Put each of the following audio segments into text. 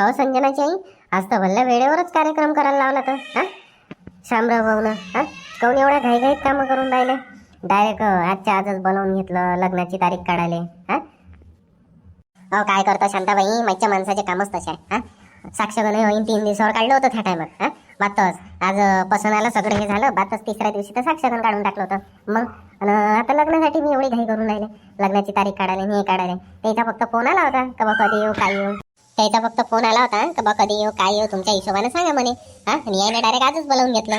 हो संजनाची आई आज तर भल्ल्या वेळेवरच कार्यक्रम करायला लावला तर हा? शामराव भाऊनं हा? काऊन एवढ्या घाईघाईत कामं करून राहिले? डायरेक्ट आजच्या आजच बनवून घेतलं लग्नाची तारीख काढाले हा? अहो काय करता शांताबाई? मागच्या माणसाचे कामच तसे आहे हा? साक्षगण होईन तीन दिवसावर काढलं होतं त्या टायमात हा? बातच. आज अं, पसनाला सगळं हे झालं बातच तिसऱ्या दिवशी तर साक्षगण काढून टाकलं होतं. मग अन आता लग्नासाठी मी एवढी घाई करून राहिले. लग्नाची तारीख काढायला मी हे काढायला. त्याचा फक्त फोन आला होता का बा कधी येऊ काय येऊ? त्याचा फक्त फोन आला होता का बा कधी येऊ काय येऊ तुमच्या हिशोबाने सांगा म्हणे. हा आणि याने डायरेक्ट आजच बोलावून घेतलं.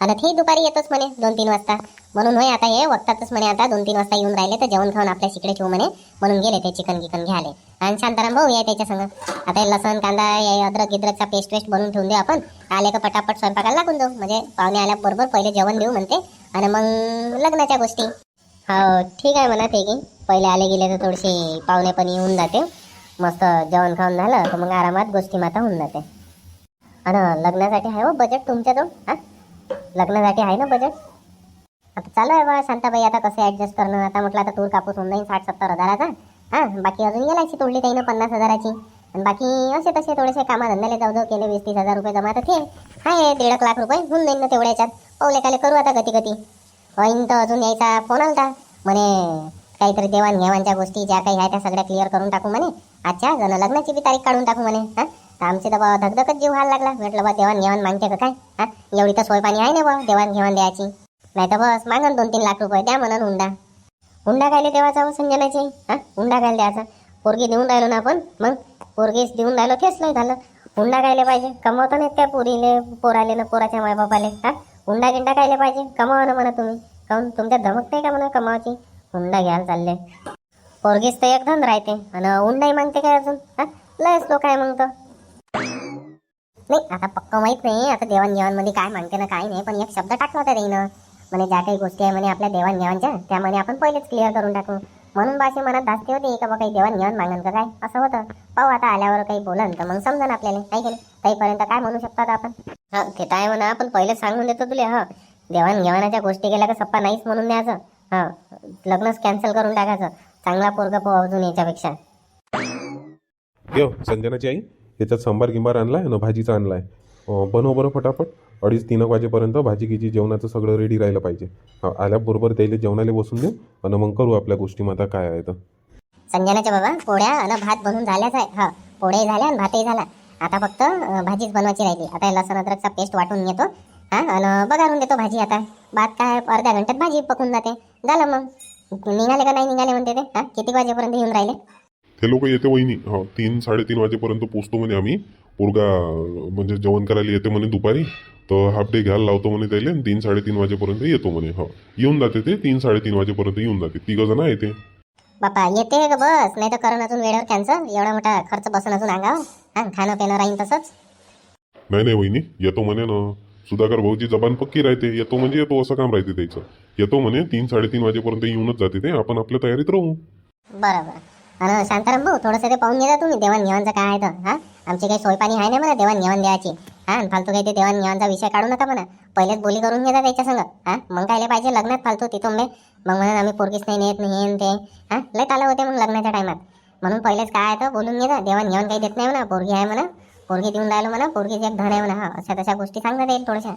आणि ते दुपारी येतोच म्हणे दोन तीन वाजता. म्हणून होय आता हे वक्तातच म्हणे आता दोन तीन वाजता येऊन राहिले तर जेवण खाऊन आपल्या शिकडे ठेवू म्हणे. म्हणून गेले ते चिकन गिकन घ्याले आणि शांताराम भाऊ या त्याच्या संग. आता हे लसण कांदा या अद्रक गिद्रकचा पेस्ट वेस्ट बनवून ठेवून देऊ आपण. आले का पटापट स्वयंपाकाला लागून जाऊ म्हणजे पाहुणे आल्याबरोबर पहिले जेवण देऊ म्हणते. आणि मग लग्नाच्या गोष्टी. हो ठीक आहे म्हणा ते की पहिले आले गेले तर थोडीशी पाहुणे पण येऊन जाते मस्त जेवण खाऊन झालं तर मग आरामात गोष्टी माता होऊन जाते. आणि लग्नासाठी आहे हो बजेट तुमच्याजवळ? हा? लग्नासाठी आहे ना बजेट आता चालू आहे बा शांताबाई आता कसं ॲडजस्ट करणं? आता म्हटलं आता तूर कापूस होऊन जाईल साठ सत्तर हजाराचा. हा बाकी अजून गेलायची तोडली त्यानं पन्नास हजाराची. आणि बाकी असे तसे थोडेसे कामाधंद्याला जाऊ जाऊ केले वीस तीस हजार रुपये जमा तर ते आहे दीड एक लाख रुपये होऊन जाईल ना तेवढ्या याच्यात पावले काले करू आता गती गती होईन तर अजून यायचा फोन आलता. म्हणे काहीतरी देवाणघेवाणच्या गोष्टी ज्या काही आहे त्या सगळ्या क्लिअर करून टाकू म्हणे. अच्छा जण लग्नाची बी तारीख काढून टाकू म्हणे हा? तर आमचे तर धगधगच जीव व्हायला लागला. म्हटलं बा देवाणघेवाण मागते का काय? हा? एवढी तर सोय पाणी आहे ना बा देवाणघेवाण द्यायची. नाही तर बस मागन दोन तीन लाख रुपये द्या म्हणून हुंडा. हुंडा कायले देवाचा संजनाची हुंडा कायले द्यायचा. पोरगी देऊन राहिलो ना आपण मग? पोरगीच देऊन राहिलो तेच नाही झालं. हुंडा कायले पाहिजे कमवता नाहीत त्या पोरीले पोराले ना पोराच्या मायबापाले हां? हुंडा गिंडा कायले पाहिजे कमावा ना म्हणा तुम्ही. काऊन तुमच्या धमक नाही का म्हणा कमावाची? हुंडा घ्यायला चालले. पोरगीच तर एक धन राहते. आणि हुंडाही मागते काय अजून? हा? लयच लोक आहे मग तर. नाही आता पक्क माहीत नाही आता देवाणघेवाणमध्ये काय मागते ना काय नाही पण एक शब्द टाकला होता त्यानं. म्हणे ज्या काही गोष्टी आहे म्हणे आपल्या देवाणघेवाणच्या त्या म्हणे आपण पहिलेच क्लिअर करून टाकू. म्हणून बाशी मनात धास्ती होती का बा काही देवाणघेवाण मागण का काय? असं होतं. पाहू आता आल्यावर काही बोलन तर मग समजा आपल्याला काही केलं ताईपर्यंत काय म्हणू शकतो आता आपण? हा ते तर आहे म्हणा आपण पहिलेच सांगून देतो तुला हा. देवाणघेवाणाच्या गोष्टी केल्या का सप्पा नाहीच म्हणून द्यायचं हा लग्नच कॅन्सल करून टाकायचं. चांगला पोरगा पाहू अजून याच्यापेक्षा. यो संजनाची आई याच्यात सांबार गिंबार आणलाय ना भाजीचा आणलाय. अं, बनव बरं फटाफट. अडीच तीन एक वाजेपर्यंत भाजी गिजी जेवणाचं सगळं रेडी राहिलं पाहिजे. हा, आल्याबरोबर त्याला जेवणाला बसून देऊ आणि मग करू आपल्या गोष्टी मग आता काय आहे तर. संजनाच्या बाबा पोळ्या आणि भात बनवून झाल्याच आहे. हा पोळ्याही झाल्या आणि भातही झाला. आता फक्त अं, भाजीच बनवायची राहिली. आता हे लसण अद्रकचा पेस्ट वाटून घेतो. हा आणि बघारून देतो भाजी आता. भात काय अर्ध्या घंट्यात भाजी पकून जाते. झालं मग. निघाले का नाही? निघाले म्हणते ते. हा? किती वाजेपर्यंत येऊन राहिले? ते लोक येते वहिनी. हो तीन साडेतीन वाजेपर्यंत पोचतो म्हणे आम्ही. पोरगा म्हणजे जेवण करायला येते म्हणे दुपारी. तर हाफ डे घ्यायला लावतो म्हणे त्याला आणि तीन साडेतीन वाजेपर्यंत येतो म्हणे. हो. येऊन जाते ते तीन साडेतीन वाजेपर्यंत येऊन जाते. तिघ जण आहे ते. बापा येते का बस. नाही तर करण अजून वेळेवर कॅन्सल एवढा मोठा खर्च बसून अजून अंगावर. हा खाणं पिणं राहीन तसंच. नाही नाही वहिनी. येतो म्हणे ना. सुधाकर भाऊची जबान पक्की राहते येतो म्हणजे येतो असं काम राहते त्याचं. येतो म्हणे तीन साडेतीन वाजेपर्यंत येऊनच जाते ते आपण आपल्या तयारीत राहू. बरोबर. आणि शांताराम भाऊ थोडंसं ते पाहून घेता तुम्ही देवाणघेवाणचं काय आहे तर हा? आमची काही सोय पाणी आहे ना म्हणा देवाणघेवाण द्यायची. हा आणि फालतू काही ते देवाणघेवाणचा विषय काढू नका म्हणा. पहिलेच बोली करून घेता त्याच्या संग हा? मग कायले पाहिजे? लग्नात फालतू तिथुंबे मग म्हणून आम्ही पोरगीच नाही नेत नाही हे न ते. हा? लय आलं होते मग लग्नाच्या टायमात. म्हणून पहिलेच काय आहे तर बोलून घ्या देवाणघेवाण काही देत नाही म्हणा पोरगी आहे म्हणा. पोरगी देऊन राहिलो म्हणा पोरगीच एक धन आहे म्हणा हा अशा तशा गोष्टी सांगण्यात येईल थोड्याशा.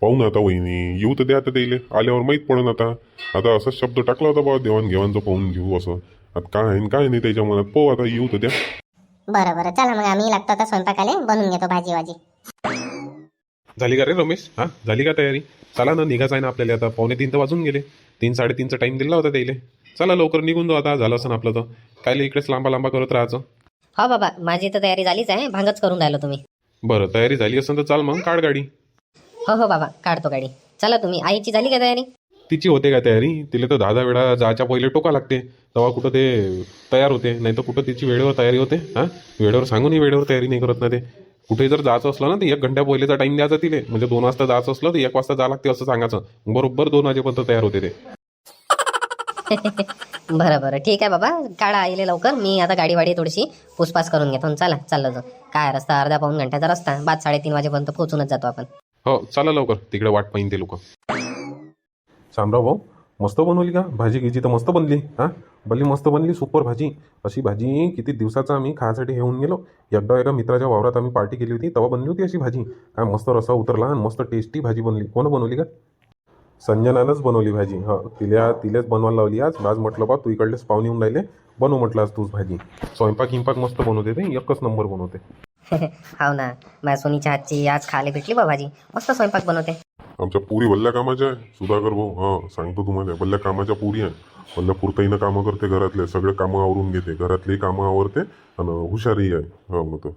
पाहू ना आता वहिनी येऊ तर द्या आता त्याला. आल्यावर माहीत पडन आता. आता असाच शब्द टाकला होता बाबा देवाणघेवाणचं पाहून घेऊ असं. आता काय आहे न काय नाही त्याच्या मनात. पाहू आता येऊ तर द्या. बरं बरं चला मग आम्ही लागतो आता स्वयंपाकाले बनवून घेतो भाजी वाजी झाली का रे रमेश? हा झाली का तयारी? चला ना निघायचं आहे ना आपल्याला आता. पावणे तीन तर वाजून गेले. तीन साडेतीनचा टाईम दिला होता त्याला. चला लवकर निघून जाऊ आता झालं असं आपलं तर. कायले इकडेच लांबा लांबा करत राहायचं. हो बाबा माझी तर तयारी झालीच आहे. भांगच करून राहिलो तुम्ही. बरं तयारी झाली असेल तर चाल मग काढ गाडी. हो हो बाबा काढतो गाडी. चला तुम्ही आईची झाली का तयारी? तिची होते का तयारी? तिला तर दहा दहा वेळा जायच्या पहिले टोका लागते. तेव्हा कुठं ते तयार होते नाही तर कुठं तिची वेळेवर तयारी होते हां? वेळेवर सांगूनही वेळेवर तयारी नाही करत ना ते. कुठे जर जायचं असलं ना तर एक घंट्या पहिलेचा टाईम द्यायचा तिले. म्हणजे दोन वाजता जायचं असलं तर एक वाजता जावं लागते असं सांगायचं. बरोबर दोन वाजेपर्यंत तयार होते ते. बरं बरं. ठीक आहे बाबा. काढा आईले लवकर. मी आता गाडी वाडी थोडीशी पुसपास करून घेतो. आणि चला चाललं जाऊ. काय रस्ता? अर्धा पाऊन घंट्याचा रस्ता. बाद साडेतीन वाजेपर्यंत पोहोचूनच जातो आपण. हो चला लवकर. तिकडे वाट पाहिजे ते लोक. शामराव भाऊ मस्त बनवली का? भाजी गिजी तर मस्त बनली हां? भली मस्त बनली सुपर भाजी. अशी भाजी किती दिवसाचा आम्ही खायसाठी घेऊन गेलो. एकदा एका मित्राच्या वावरात आम्ही पार्टी केली होती तेव्हा बनली होती अशी भाजी. काय मस्त रसा उतरला आणि मस्त टेस्टी भाजी बनली. कोण बनवली का? संजनानंच बनवली भाजी. हां तिला तिलेच बनवायला लावली आज. आज म्हटलं बा तू इकडलेच पाहुणे येऊन राहिले. बनव म्हटलं आज तूच भाजी. स्वयंपाक गिंपाक मस्त बनवते ते. एकच नंबर बनवते. हाव ना. माझ्या सोनीच्या हातची आज खायला भेटली बा भाजी. मस्त स्वयंपाक बनवते. आमच्या पुरी वल्ल्या कामाच्या आहे. सुधाकर भाऊ हा सांगतो तुम्हाला. वल्ल्या कामाच्या पुरी आहे. वल्ल्या पुरताईनं कामं करते घरातले. सगळे कामं आवरून घेते. घरातली कामं आवरते आणि हुशारही आहे. हा मग तो.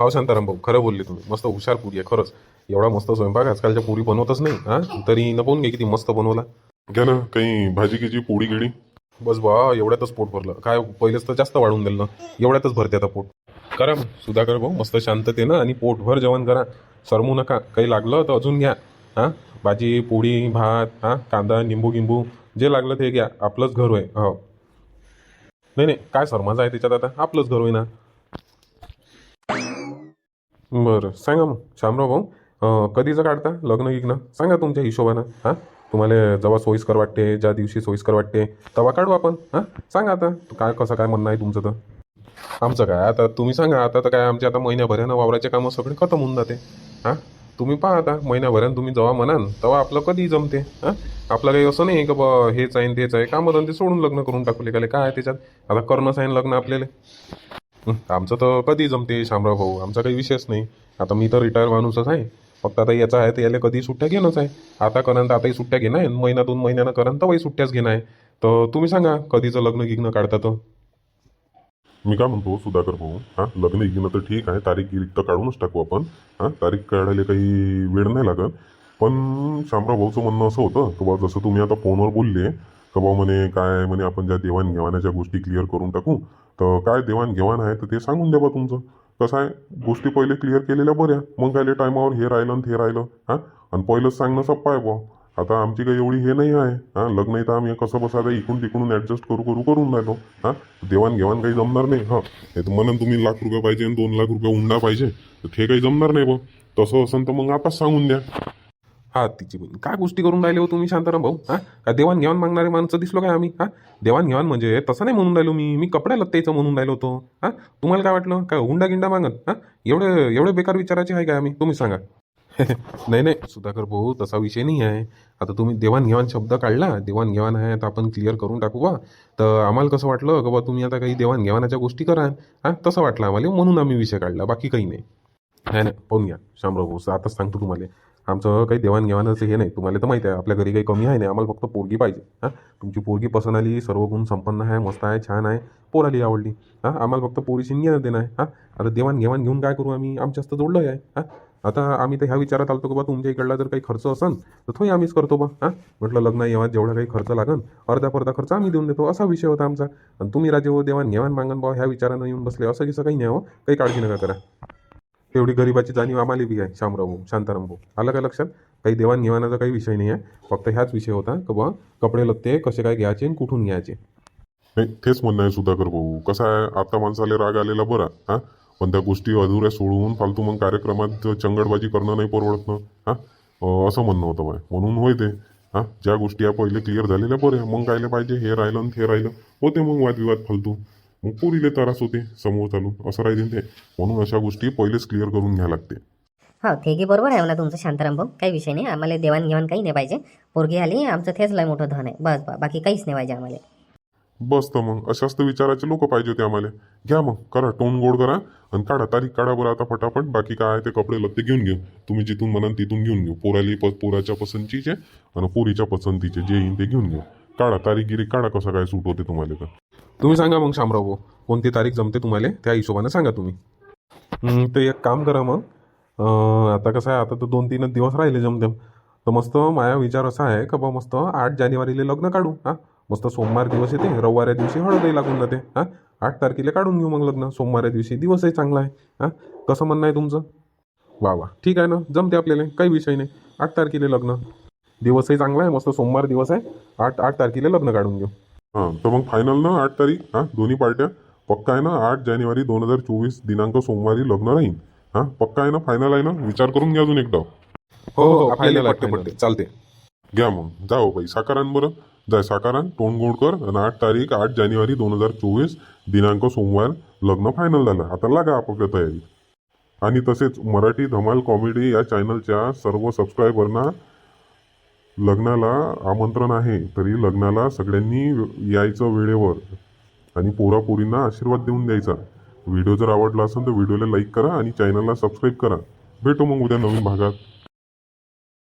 हो शांताराम भाऊ खरं बोलले तुम्ही. मस्त हुशार पुरी आहे खरंच. एवढा मस्त स्वयंपाक आजकालच्या पुरी बनवतच नाही हां? तरी न पाहून घे किती मस्त बनवला. घ्या ना काही भाजी गिजी पोळी गिडी बस बा एवढ्यातच पोट भरलं. काय पहिलेच तर जास्त वाढून दिलं ना. एवढ्यातच भरते आता पोट. करा सुधाकर भाऊ मस्त शांततेनं आणि पोटभर जेवण करा. सरमू नका. काही लागलं तर अजून घ्या हां? भाजी पोळी भात हां? कांदा निंबू गिंबू जे लागलं ते घ्या. आपलंच घर आहे हो. नाही नाही काय सरमाजा आहे त्याच्यात आता? आपलंच घर होय ना बरं सांगा मग. शामराव भाऊ कधीचं काढता लग्न गिग्न? सांगा तुमच्या हिशोबानं हां? तुम्हाला जेव्हा सोयीस्कर वाटते ज्या दिवशी सोयीस्कर वाटते तेव्हा काढू आपण हां? सांगा आता काय कसं काय म्हणणं आहे तुमचं तर? आमचं काय? आता तुम्ही सांगा आता तर काय आमचे आता महिन्याभरानं वावराचे कामं सगळे खतम होऊन जाते हां? तुम्ही पहा आता महिन्याभरानं तुम्ही जेव्हा म्हणाल तेव्हा आपलं कधी जमते हां? आपलं काही असं नाही की बा हेच आहे तेच आहे कामं धंदे सोडून लग्न करून टाकले काय काय आहे त्याच्यात? आता करणंच आहे लग्न आपल्याला. आमचं तर कधी जमते शामराव भाऊ? आमचा काही विषयच नाही. आता मी तर रिटायर माणूसच आहे. फक्त आता याचा आहे तर याला कधी सुट्ट्या घेणंच आहे. आता करंत तर आताही सुट्ट्या घेणं आहे. महिना दोन महिन्यानं करंत तेव्हाही सुट्ट्याच घेणं आहे. तर तुम्ही सांगा कधीचं लग्न गिग्न काढता तर मी काय म्हणतो सुधाकर भाऊ हां लग्न इग्न तर ठीक आहे. तारीख गिरीक तर काढूनच टाकू आपण. हां तारीख काढायला काही वेळ नाही लागत. पण शामराव भाऊचं म्हणणं असं होतं की बा जसं तुम्ही आता फोनवर बोलले का भाऊ म्हणे काय म्हणे आपण ज्या देवाणघेवाणाच्या गोष्टी क्लिअर करून टाकू तर काय देवाणघेवाण आहे तर ते सांगून द्या बा तुमचं. कसं आहे? गोष्टी पहिले क्लिअर केलेल्या बऱ्या. मग काय टायमावर हे राहिलं आणि ते राहिलं. हां? आणि पहिलंच सांगणं सप्पा आहे बा आता आमची काही एवढी हे नाही आहे. हां? लग्न तर आम्ही कसं बसा आता इकडून तिकडून ॲडजस्ट करू करू करून राहिलो. हां? देवाणघेवाण काही जमणार नाही. हां? हे तर म्हणून तुम्ही लाख रुपये पाहिजे आणि दोन लाख रुपये उंडा पाहिजे. तर ते काही जमणार नाही बा तसं असेल तर मग आताच सांगून द्या. हा तिची बहीण काय गोष्टी करून राहिले हो तुम्ही शांताराम भाऊ? हा? का देवाणघेवाण मागणारे माणसं दिसलो काय आम्ही? हा? देवाणघेवाण म्हणजे तसं नाही म्हणून राहिलो मी. मी कपड्या लत्तेचं म्हणून राहिलो होतो. हा? तुम्हाला काय वाटलं? काय हुंडा गिंडा मागत हा? एवढे एवढे बेकार विचाराचे आहे काय आम्ही? तुम्ही सांगा. नाही नाही सुधाकर भाऊ तसा विषय नाही आहे. आता तुम्ही देवाणघेवाण शब्द काढला. देवाणघेवाण आहे तर आपण क्लिअर करून टाकू बा. तर आम्हाला कसं वाटलं? का बा तुम्ही आता काही देवाणघेवाणाच्या गोष्टी करा. हा? तसं वाटलं आम्हाला. म्हणून आम्ही विषय काढला. बाकी काही नाही. नाही नाही पाहून घ्या. शामराव भाऊ आताच सांगतो तुम्हाला. आमचं काही देवाणघेवाणाचं हे नाही. तुम्हाला तर माहिती आहे आपल्या घरी काही कमी आहे नाही. आम्हाला फक्त पोरगी पाहिजे. हां? तुमची पोरगी पसंत आली सर्व गुण संपन्न आहे मस्त आहे छान आहे. पोराली आवडली. हां? आम्हाला फक्त पोरीशी घेणं देणं आहे. हां? आता देवाणघेवाण घेऊन काय करू आम्ही? आमच्यास्त जोडलं आहे हां? आता आम्ही तर ह्या विचारात आलतो की बा तुमच्या इकडला जर काही खर्च असेल तर तोही आम्हीच करतो बा. हां? म्हटलं लग्न येवात जेवढा काही खर्च लागन अर्धा पर्धा खर्च आम्ही देऊन देतो. असा विषय होता आमचा. आणि तुम्ही राजे हो देवाण घेवाण मागन बा ह्या विचारानं येऊन बसले. असं गिसं काही नाही हो. काही काळजी नका करा. तेवढी गरिबाची जाणीव आम्हाला बी आहे. शामराव शांताराम भाऊ आलं का लक्षात? काही देवाणघेवाणाचा काही विषय नाही आहे. फक्त ह्याच विषय होता की बा कपडे लत्ते कसे काय घ्यायचे आणि कुठून घ्यायचे? नाही तेच म्हणणं आहे सुधाकर भाऊ. कसं आहे? आता माणसाला राग आलेला बरा हां? पण त्या गोष्टी अधुऱ्या सोडून फालतू मग कार्यक्रमात चंगडबाजी करणं नाही परवडत ना हां? असं म्हणणं होतं माय म्हणून होय ते हां? ज्या गोष्टी या पहिले क्लिअर झालेल्या बऱ्या. मग कायले पाहिजे? हे राहिलं आणि ते राहिलं. होते मग वादविवाद फालतू. मग पुरीले त्रास होते समोर चालून. असं राहिले ते म्हणून अशा गोष्टी पहिलेच क्लिअर करून घ्या लागते. हो ते की बरोबर आहे म्हणा तुमचं शांताराम भाऊ काही विषय नाही. आम्हाला देवाणघेवाण काही नाही पाहिजे. पोरगी आली आमचं तेच लय मोठं धन आहे. बस बा बाकी काहीच नाही पाहिजे आम्हाला. बस तर मग. अशाच तर विचाराचे लोक पाहिजे होते आम्हाला. घ्या मग. करा. टोन गोड करा. आणि काढा. तारीख काढा बरं आता फटाफट. बाकी काय ते कपडे लत्ते घेऊन घेऊ. तुम्ही जिथून म्हणाल तिथून घेऊन घेऊ. पोराली प पोराच्या पसंतीचे आणि पोरीच्या पसंतीचे. जे येईन ते घेऊन घेऊ. काढा. तारीख गिरीक काढा कसं काय सूट होते तुम्हाला तर. तुम्ही सांगा मग शामराव भाऊ कोणती तारीख जमते तुम्हाला? त्या हिशोबानं सांगा तुम्ही. ते तर एक काम करा मग. आता कसं आहे आता तर दोन तीनच दिवस राहिले जमते. तर मस्त माझा विचार असा आहे का बा मस्त आठ जानेवारीला लग्न काढू हां? मस्त सोमवार दिवस येते रविवाऱ्या दिवशी हळदही लागून जाते हां? आठ तारखेला काढून घेऊ मग लग्न सोमवाऱ्या दिवशी दिवसही चांगला आहे हां? कसं म्हणणं आहे तुमचं? वा वा. ठीक आहे ना? जमते आपल्याला काही विषय नाही. आठ तारखेला लग्न. दिवसही चांगला आहे मस्त सोमवार दिवस आहे. आठ आठ तारखेला लग्न काढून घेऊ. हां तर मग फायनल ना आठ तारीख हां दोन्ही पार्ट्या. पक्का आहे ना आठ जानेवारी दोन हजार चोवीस दिनांक सोमवारी लग्न राहील. हां पक्का आहे ना फायनल आहे ना? विचार करून घ्या अजून एकदा. हो हो फायनल पट्टे पट्टे चालते घ्या मग. जाओ बाई साकारान बरं. जाय साकारान तोंड गोड कर आणि आठ तारीख आठ जानेवारी दोन हजार चोवीस दिनांक सोमवार लग्न फायनल झालं. आता लागा आपापल्या तयारी आणि तसेच मराठी धमाल कॉमेडी या चॅनलच्या सर्व सबस्क्रायबरना लग्नाला आमंत्रण आहे तरी लग्नाला सगळ्यांनी यायचं वेळेवर. आणि पोरापोरींना आशीर्वाद देऊन द्यायचा. व्हिडिओ जर आवडला असेल तर व्हिडिओला लाईक करा आणि चॅनलला सबस्क्राईब करा. भेटू मग उद्या नवीन भागात.